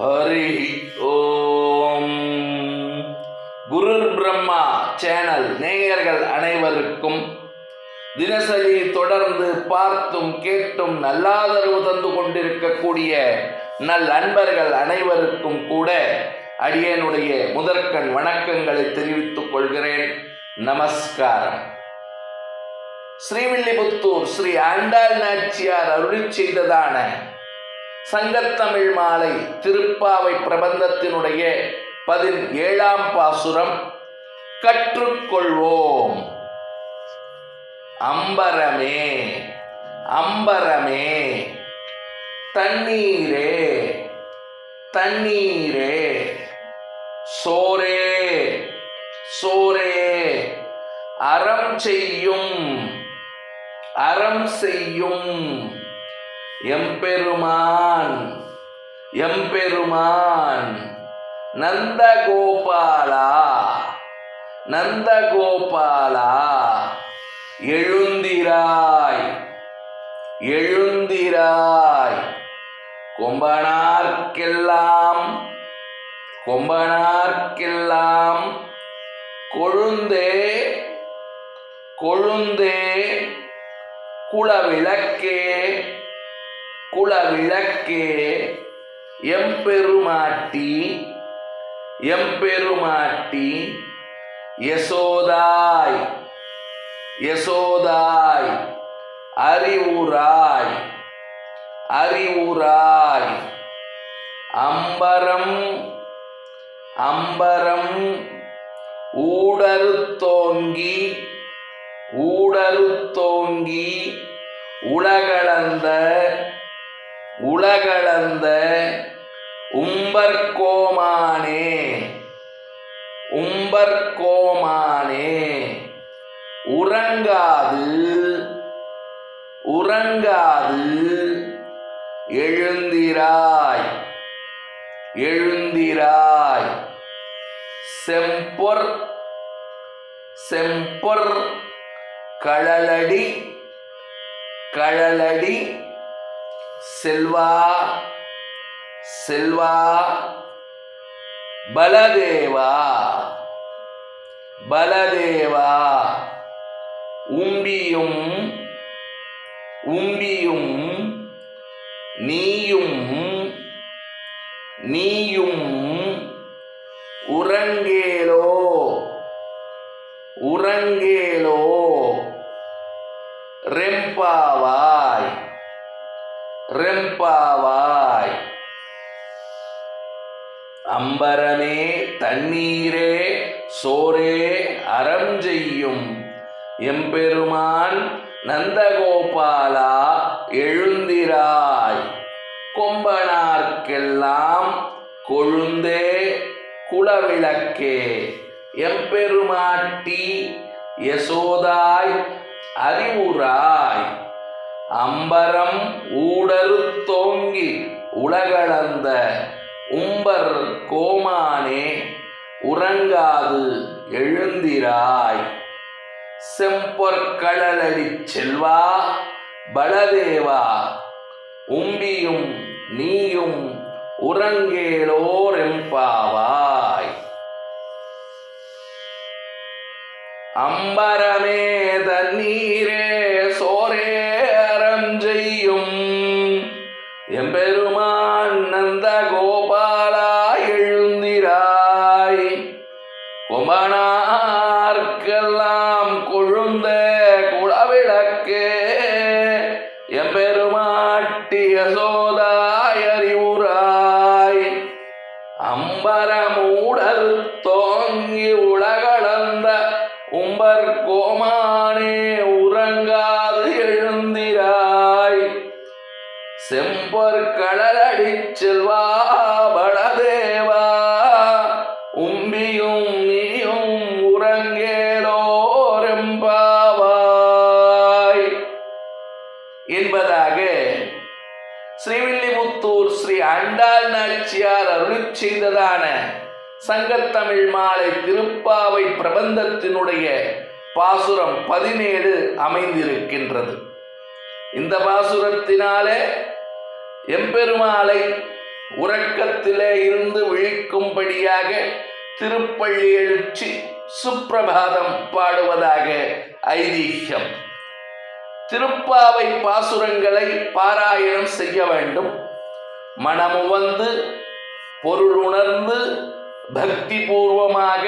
Hari Om. Guru Brahma channel நேயர்கள் அனைவருக்கும் தினசரி தொடர்ந்து பார்த்தும் கேட்டும் நல்லாதரவு தந்து கொண்டிருக்கக்கூடிய நல் அன்பர்கள் அனைவருக்கும் கூட அடியனுடைய முதற்கண் வணக்கங்களை தெரிவித்துக் கொள்கிறேன். நமஸ்காரம். ஸ்ரீவில்லிபுத்தூர் ஸ்ரீ ஆண்டாள் நாச்சியார் அருளி செய்ததான சங்கத்தமிழ் மாலை திருப்பாவை பிரபந்தத்தினுடைய பதினேழாம் பாசுரம் கற்றுக்கொள்வோம். அம்பரமே அம்பரமே தண்ணீரே தண்ணீரே சோரே சோரே அறம் செய்யும் அறம் செய்யும். எம்பெருமான் எம்பெருமான் நந்தகோபாலா நந்தகோபாலா எழுந்திராய் எழுந்திராய். கொம்பனார்க்கெல்லாம் கொம்பனார்க்கெல்லாம் கொழுந்தே கொழுந்தே குலவிளக்கே குலவிளக்கே எம்பெருமாட்டி எம்பெருமாட்டி யசோதாய் யசோதாய் அறிவுராய் அறிவுராய் அம்பரம் அம்பரம் ஊடரு தோங்கி ஊடரு தோங்கி உலகளந்த உலகளந்த உம்பர்கோமானே உம்பர்கோமானே. உறங்காது உறங்காது எழுந்திராய் எழுந்திராய். செம்பொர் செம்பொர் கழலடி கழலடி செல்வா செல்வா பலதேவா பலதேவா உம்பியும் உம்பியும் நீயும் நீயும் உறங்கேலோ உறங்கே ரெம்பாவாய் அம்பரமே தண்ணீரே சோரே அறம் செய்யும். எம்பெருமான் நந்தகோபாலா எழுந்திராய். கொம்பனார்க்கெல்லாம் கொழுந்தே குலவிளக்கே. எம்பெருமாட்டி யசோதாய் அறிவுராய் அம்பரம் ஊடரு தோங்கி உலகளந்த உம்பர் கோமானே உறங்காது எழுந்திராய். செம்பொற்களடி செல்வா பலதேவா உம்பியும் நீயும் உறங்கேலோரெம்பாவாய் அம்பரமேத தோங்கி உலகளந்த உம்பர் கோமானே உறங்காது எழுந்திராய். செம்பொர் கடலடி செல்வா படதேவா. உம்பியும் நீயும் உறங்கேலோரெம்பாவாய். என்பதாக ஸ்ரீவில்லிமுத்தூர் ஸ்ரீ ஆண்டாள் நாச்சியார் அருள் செய்ததான சங்கத்தமிழ் மாலை திருப்பாவை பிரபந்தத்தினுடைய பாசுரம் பதினேழு அமைந்திருக்கின்றது. இந்த பாசுரத்தினாலே எம்பெருமாளை உறக்கத்திலே இருந்து விழிக்கும்படியாக திருப்பள்ளி எழுச்சி சுப்பிரபாதம் பாடுவதாக ஐதீகம். திருப்பாவை பாசுரங்களை பாராயணம் செய்ய வேண்டும். மனமுவந்து பொருள் உணர்ந்து பக்தி பூர்வமாக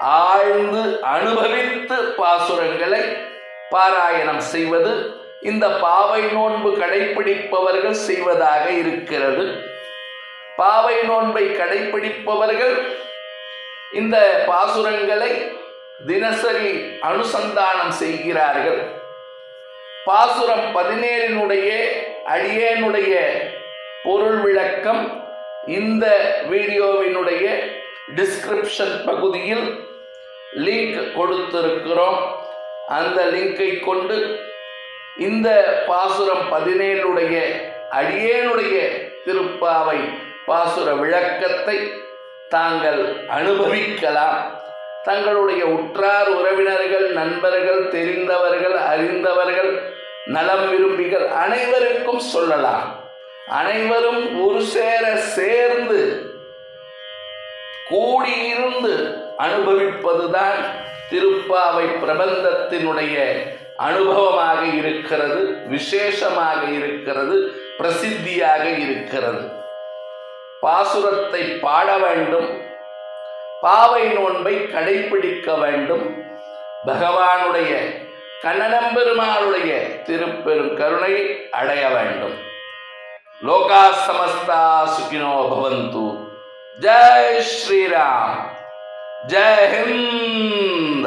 ஆழ்ந்து அனுபவித்து பாசுரங்களை பாராயணம் செய்வது இந்த பாவை நோன்பு கடைபிடிப்பவர்கள் செய்வதாக இருக்கிறது. பாவை நோன்பை கடைபிடிப்பவர்கள் இந்த பாசுரங்களை தினசரி அனுசந்தானம் செய்கிறார்கள். பாசுரம் பதினேழினுடைய அடியேனுடைய பொருள் விளக்கம் இந்த வீடியோவினுடைய டிஸ்கிரிப்ஷன் பகுதியில் லிங்க் கொடுத்திருக்கிறோம். அந்த லிங்கை கொண்டு இந்த பாசுரம் பதினேழுடைய அடியேனுடைய திருப்பாவை பாசுர விளக்கத்தை தாங்கள் அனுபவிக்கலாம். தங்களுடைய உற்றார் உறவினர்கள் நண்பர்கள் தெரிந்தவர்கள் அறிந்தவர்கள் நலம் விரும்பிகள் அனைவருக்கும் சொல்லலாம். அனைவரும் ஒரு சேர சேர்ந்து கூடியிருந்து அனுபவிப்பதுதான் திருப்பாவை பிரபந்தத்தினுடைய அனுபவமாக இருக்கிறது விசேஷமாக இருக்கிறது பிரசித்தியாக இருக்கிறது. பாசுரத்தை பாட வேண்டும் பாவை நோன்பை கடைபிடிக்க வேண்டும். பகவானுடைய கண்ணனம்பெருமானுடைய திருப்பெரும் கருணை அடைய வேண்டும். லோகா சமஸ்தா சுகினோ பவந்து. जय श्री राम जय हिंद।